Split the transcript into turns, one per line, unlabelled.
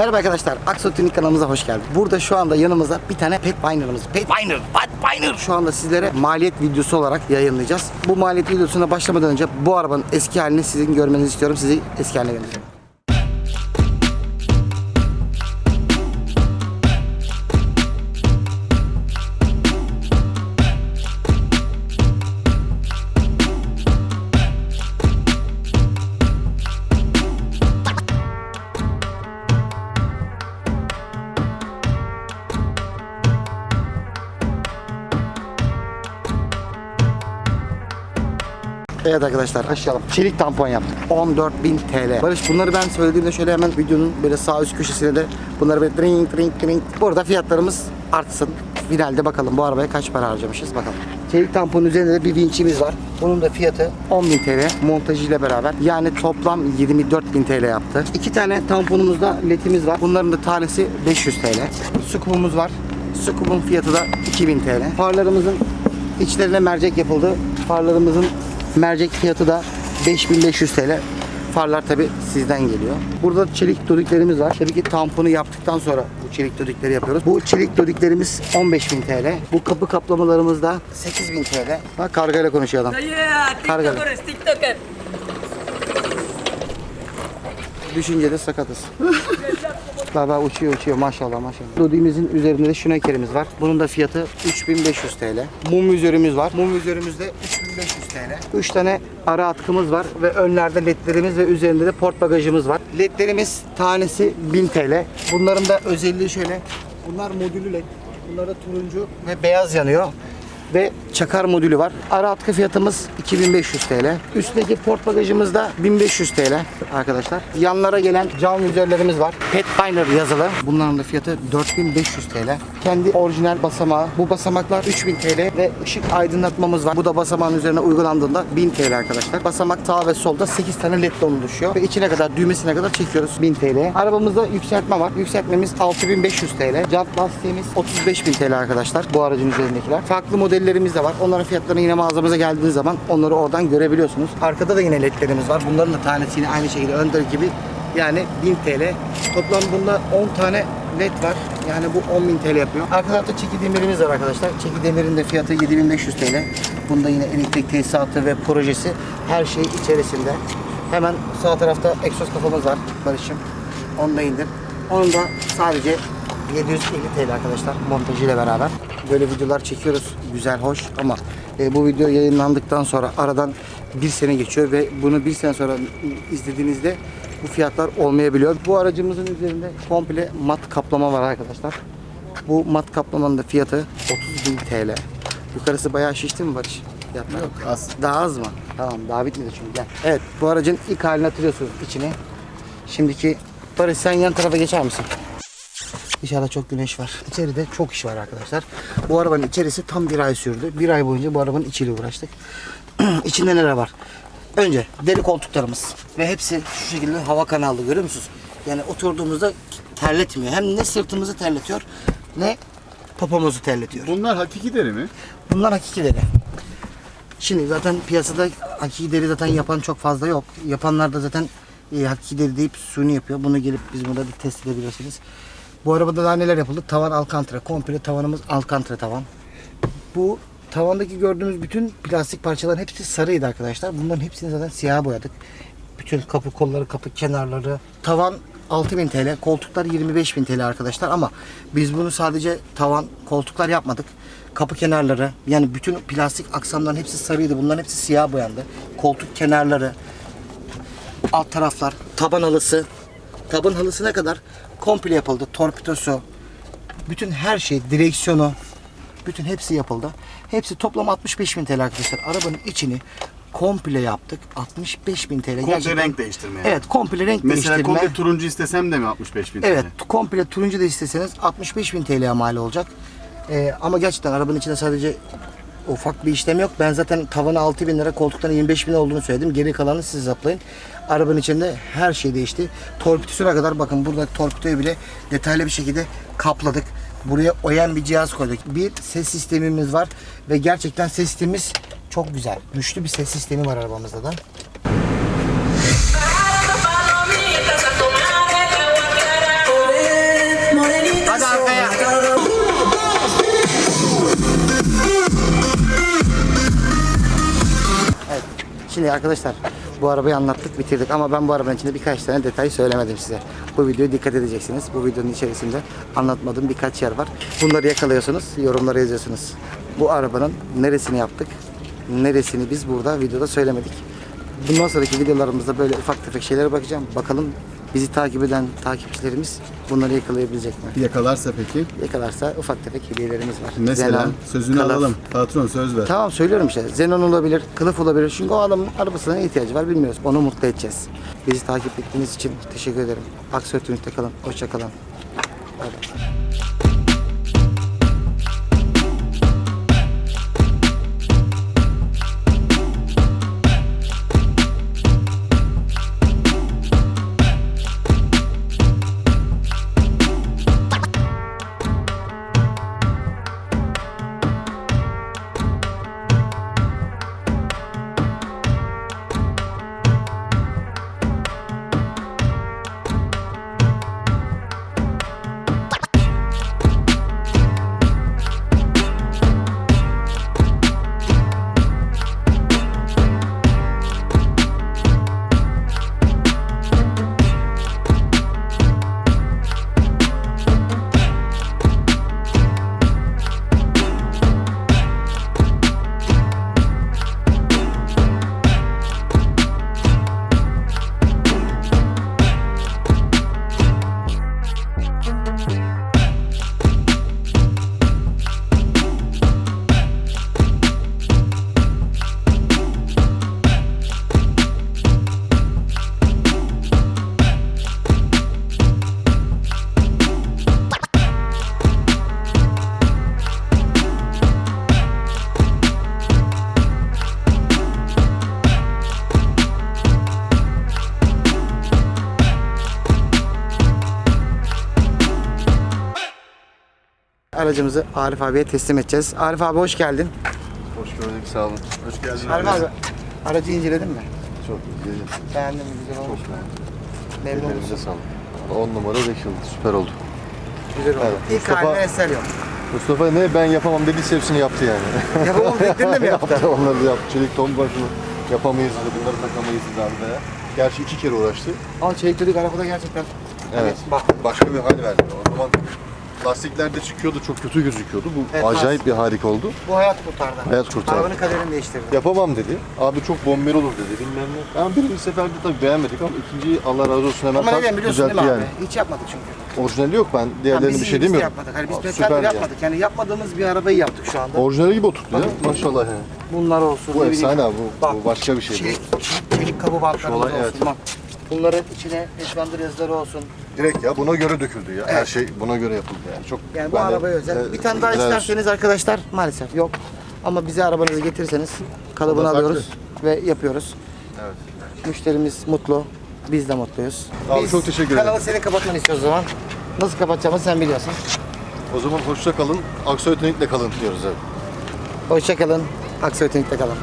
Merhaba arkadaşlar, Akso Tuning kanalımıza hoş geldiniz. Burada şu anda yanımızda bir tane pet miner'ımız. Pet miner, pet miner. Şu anda sizlere maliyet videosu olarak yayınlayacağız. Bu maliyet videosuna başlamadan önce bu arabanın eski halini sizin görmenizi istiyorum. Sizi eski haline gönderiyorum. Evet arkadaşlar başlayalım. Çelik tampon yaptık. 14.000 TL. Barış bunları ben söylediğimde şöyle hemen videonun böyle sağ üst köşesine de bunları böyle ring ring ring. Burada fiyatlarımız artsın. Finalde bakalım bu arabaya kaç para harcamışız bakalım. Çelik tamponun üzerinde de bir vinçimiz var. Bunun da fiyatı 10.000 TL montajıyla beraber. Yani toplam 24.000 TL yaptı. İki tane tamponumuzda ledimiz var. Bunların da tanesi 500 TL. Scoop'umuz var. Scoop'un fiyatı da 2000 TL. Farlarımızın içlerine mercek yapıldı. Farlarımızın mercek fiyatı da 5500 TL. Farlar tabi sizden geliyor. Burada çelik dodiklerimiz var. Tabii ki tamponu yaptıktan sonra bu çelik dodikleri yapıyoruz. Bu çelik dodiklerimiz 15.000 TL. Bu kapı kaplamalarımız da 8.000 TL. Bak kargayla konuşuyor adam. Kargalı.
TikToker, TikToker.
Düşünce de sakatız. Baba uçuyor uçuyor maşallah maşallah. Dodimizin üzerinde de şünekerimiz var. Bunun da fiyatı 3500 TL. Mum üzerimiz var. Mum üzerimizde 3500 TL. 3 tane ara atkımız var ve önlerde ledlerimiz ve üzerinde de port bagajımız var. Ledlerimiz tanesi 1000 TL. Bunların da özelliği şöyle. Bunlar modülü led. Bunlar da turuncu ve beyaz yanıyor ve çakar modülü var. Ara atkı fiyatımız 2500 TL. Üstteki port bagajımız da 1500 TL arkadaşlar. Yanlara gelen cam vizörlerimiz var. Pathfinder yazılı. Bunların da fiyatı 4500 TL. Kendi orijinal basamağı. Bu basamaklar 3000 TL ve ışık aydınlatmamız var. Bu da basamağın üzerine uygulandığında 1000 TL arkadaşlar. Basamak sağ ve solda 8 tane led oluşuyor. Ve içine kadar düğmesine kadar çekiyoruz 1000 TL. Arabamızda yükseltme var. Yükseltmemiz 6500 TL. Jant lastiğimiz 35000 TL arkadaşlar. Bu aracın üzerindekiler. Farklı modellerimiz de var. Onların fiyatlarını yine mağazamıza geldiğiniz zaman onları oradan görebiliyorsunuz. Arkada da yine ledlerimiz var. Bunların da tanesi yine aynı şekilde önder gibi yani 1000 TL. Toplam bunda 10 tane led var. Yani bu 10.000 TL yapıyor. Arka tarafta çeki demirimiz var arkadaşlar. Çeki demirin de fiyatı 7500 TL. Bunda yine elektrik tesisatı ve projesi her şey içerisinde. Hemen sağ tarafta egzoz kafamız var Barış'ım. Onu da indir. Onun da sadece 750 TL arkadaşlar montajıyla beraber. Böyle videolar çekiyoruz. Güzel, hoş ama e, bu video yayınlandıktan sonra aradan bir sene geçiyor ve bunu bir sene sonra izlediğinizde bu fiyatlar olmayabiliyor. Bu aracımızın üzerinde komple mat kaplama var arkadaşlar. Bu mat kaplamanın da fiyatı 30.000 TL. Yukarısı bayağı şişti mi Barış? Fiyatlar?
Yok, az.
Daha az mı? Tamam daha bitmedi çünkü gel. Evet bu aracın ilk halini hatırlıyorsunuz içini. Şimdiki Barış sen yan tarafa geçer misin? Dışarıda çok güneş var. İçeride çok iş var arkadaşlar. Bu arabanın içerisi tam bir ay sürdü. Bir ay boyunca bu arabanın içiyle uğraştık. İçinde neler var? Önce deri koltuklarımız ve hepsi şu şekilde hava kanallı görüyor musunuz? Yani oturduğumuzda terletmiyor. Hem ne sırtımızı terletiyor ne popomuzu terletiyor.
Bunlar hakiki deri mi?
Bunlar hakiki deri. Şimdi zaten piyasada hakiki deri zaten yapan çok fazla yok. Yapanlar da zaten e, hakiki deri deyip suni yapıyor. Bunu gelip biz burada bir test edebilirsiniz. Bu arabada daha neler yapıldı? Tavan alcantara. Komple tavanımız alcantara tavan. Bu tavandaki gördüğümüz bütün plastik parçaların hepsi sarıydı arkadaşlar. Bunların hepsini zaten siyah boyadık. Bütün kapı kolları, kapı kenarları. Tavan 6000 TL, koltuklar 25000 TL arkadaşlar ama biz bunu sadece tavan, koltuklar yapmadık. Kapı kenarları yani bütün plastik aksamların hepsi sarıydı. Bunların hepsi siyah boyandı. Koltuk kenarları, alt taraflar, taban halısı. Taban halısına kadar komple yapıldı. Torpidosu, bütün her şey, direksiyonu, bütün hepsi yapıldı. Hepsi toplam 65 bin TL arkadaşlar. Arabanın içini komple yaptık. 65 bin TL.
Komple renk değiştirme yani.
Evet komple renk
Mesela
değiştirme.
komple turuncu istesem de mi 65 bin
Evet
TL?
komple turuncu da isteseniz 65 bin TL'ye mal olacak. Ee, ama gerçekten arabanın içinde sadece ufak bir işlem yok. Ben zaten tavanı 6 bin lira koltukların 25 bin olduğunu söyledim. Geri kalanı siz hesaplayın. Arabanın içinde her şey değişti. Torpidosuna kadar bakın burada torpidoyu bile detaylı bir şekilde kapladık. Buraya oyan bir cihaz koyduk. Bir ses sistemimiz var ve gerçekten ses sistemimiz çok güzel. Güçlü bir ses sistemi var arabamızda da. Şimdi arkadaşlar bu arabayı anlattık bitirdik ama ben bu arabanın içinde birkaç tane detay söylemedim size. Bu videoya dikkat edeceksiniz. Bu videonun içerisinde anlatmadığım birkaç yer var. Bunları yakalıyorsunuz, yorumlara yazıyorsunuz. Bu arabanın neresini yaptık, neresini biz burada videoda söylemedik. Bundan sonraki videolarımızda böyle ufak tefek şeylere bakacağım. Bakalım bizi takip eden takipçilerimiz bunları yakalayabilecek mi?
Yakalarsa peki?
Yakalarsa ufak tefek hediyelerimiz var.
Mesela
Zenon,
sözünü
kılıf.
alalım. Patron söz ver.
Tamam söylüyorum işte. Xenon olabilir, kılıf olabilir. Çünkü o adamın arabasına ihtiyacı var bilmiyoruz. Onu mutlu edeceğiz. Bizi takip ettiğiniz için teşekkür ederim. Aksiyon Tünük'te kalın. Hoşça kalın. Aracımızı Arif abiye teslim edeceğiz. Arif abi hoş geldin.
Hoş gördük sağ olun.
Hoş geldin.
Arif abi aracı inceledin mi?
Çok iyi.
Beğendin mi? Güzel olmuş. mu? Memnun musun?
Ellerinize sağlık. 10 numara 5 yıldız. Süper oldu.
Güzel oldu.
Evet,
İlk
Mustafa-
haline eser yok.
Mustafa ne ben yapamam dediyse hepsini yaptı yani.
Yapamam dedin de mi yaptı?
Onları da yaptı. Çelik ton başını yapamayız dedi. Bunları takamayız dedi arabaya. Gerçi iki kere uğraştı.
Ama çelik dedik arabada gerçekten.
Evet.
Bak
Başka bir hal verdi. O zaman lastikler de çıkıyordu. Çok kötü gözüküyordu. Bu
Evet,
acayip bir harika oldu.
bu hayat kurtardı.
Hayat kurtardı.
Arabanın kaderini değiştirdi.
Yapamam dedi. Abi çok bomber olur dedi. Bilmem ne. Yani birinci seferde tabii beğenmedik ama ikinci Allah razı olsun hemen
Ama
tak
neden biliyorsun değil mi
düzeltti
abi?
yani.
Hiç yapmadık çünkü.
Orijinali yok ben
Yani
diğerlerine
biz
bir şey
iyi, biz de
demiyorum.
yapmadık. Hani biz
Aa, süper ya.
yapmadık. Yani yapmadığımız bir arabayı yaptık şu anda.
Orijinali gibi oturttu ya. Maşallah yani.
Bunlar olsun.
Bu
ne bileyim.
efsane abi. Bu,
Bak,
bu başka bir şey.
Çelik, çelik kabı bantlarımız
olay,
olsun.
evet.
Bak. Bunların içine Eskandır yazıları olsun.
Direkt ya buna göre döküldü ya. Her şey buna göre yapıldı yani. Çok
Yani bu
ben de-
arabaya özel.
e,
bir tane daha isterseniz arkadaşlar maalesef yok. Ama bize arabanızı getirirseniz kalıbını
O da
alıyoruz ve yapıyoruz.
Evet.
Müşterimiz mutlu. Biz de mutluyuz.
Abi
Biz
çok teşekkür ederim.
Kanalı senin kapatmanı istiyoruz o zaman. Nasıl kapatacağımızı sen biliyorsun.
O zaman hoşça kalın. Aksoy Tunik'le kalın diyoruz evet.
Hoşçakalın. Aksoy Teknik'te kalın.